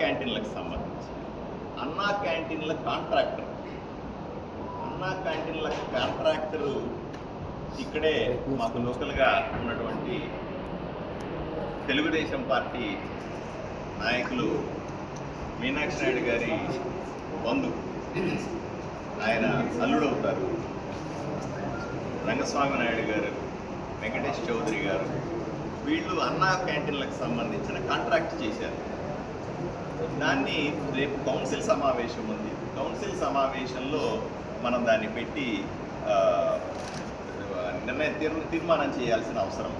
క్యాంటీన్లకు సంబంధించి. అన్నా క్యాంటీన్ల కాంట్రాక్టర్. అన్నా క్యాంటీన్ల కాంట్రాక్టరు ఇక్కడే మాకు లోకల్గా ఉన్నటువంటి తెలుగుదేశం పార్టీ నాయకులు మీనాక్షి నాయుడు గారి బంధు. ఆయన అల్లుడవుతారు. రంగస్వామి నాయుడు గారు వెంకటేష్ చౌదరి గారు. వీళ్ళు అన్నా క్యాంటీన్లకు సంబంధించిన కాంట్రాక్ట్ చేశారు. దాన్ని రేపు కౌన్సిల్ సమావేశం ఉంది. కౌన్సిల్ సమావేశంలో మనం దాన్ని పెట్టి నిర్ణయం తీర్- తీర్మానం చేయాల్సిన అవసరం.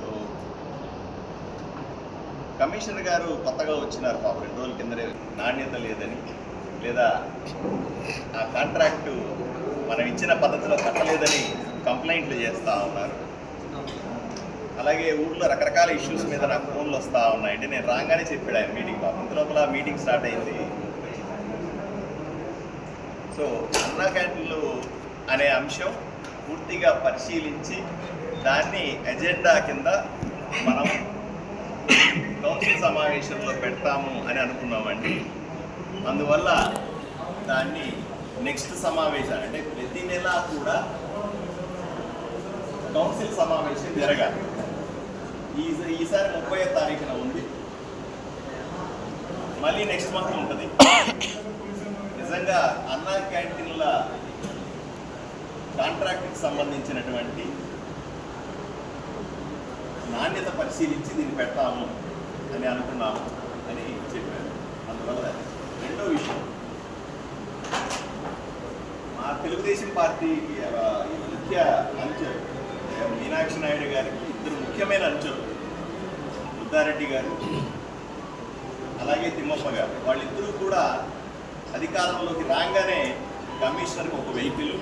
సో కమిషనర్ గారు కొత్తగా వచ్చినారు పాపం రెండు రోజుల కిందనే నాణ్యత లేదని. లేదా ఆ కాంట్రాక్టు మనం ఇచ్చిన పద్ధతిలో కట్టలేదని కంప్లైంట్లు చేస్తూ ఉన్నారు. అలాగే ఊర్లో రకరకాల ఇష్యూస్ మీద నాకు ఫోన్లు వస్తూ ఉన్నాయి అంటే నేను రాగానే చెప్పాడు ఆయన మీటింగ్ అంత లోపల మీటింగ్ స్టార్ట్ అయింది. సో అన్నా క్యాంటీన్లు అనే అంశం పూర్తిగా పరిశీలించి దాన్ని ఎజెండా కింద మనం కౌన్సిల్ సమావేశంలో పెడతాము అని అనుకున్నామండి. అందువల్ల దాన్ని నెక్స్ట్ సమావేశం అంటే ప్రతి నెల కూడా కౌన్సిల్ సమావేశం జరగాలి. ఈ ఈసారి ముప్పై తారీఖున ఉంది. మళ్ళీ నెక్స్ట్ మంత్ ఉంటుంది. నిజంగా అన్నా క్యాంటీన్ల కాంట్రాక్ట్కి సంబంధించినటువంటి నాణ్యత పరిశీలించి దీన్ని పెడతాము అని అనుకున్నాము అని చెప్పారు. అందువల్ల రెండో విషయం. మా తెలుగుదేశం పార్టీకి ముఖ్య మంచి మీనాక్షి నాయుడు గారికి ఇద్దరు ముఖ్యమైన అంచులు బుద్ధారెడ్డి గారు అలాగే తిమ్మప్ప గారు. వాళ్ళిద్దరూ కూడా అధికారంలోకి రాగానే కమిషనర్కి ఒక వెహికల్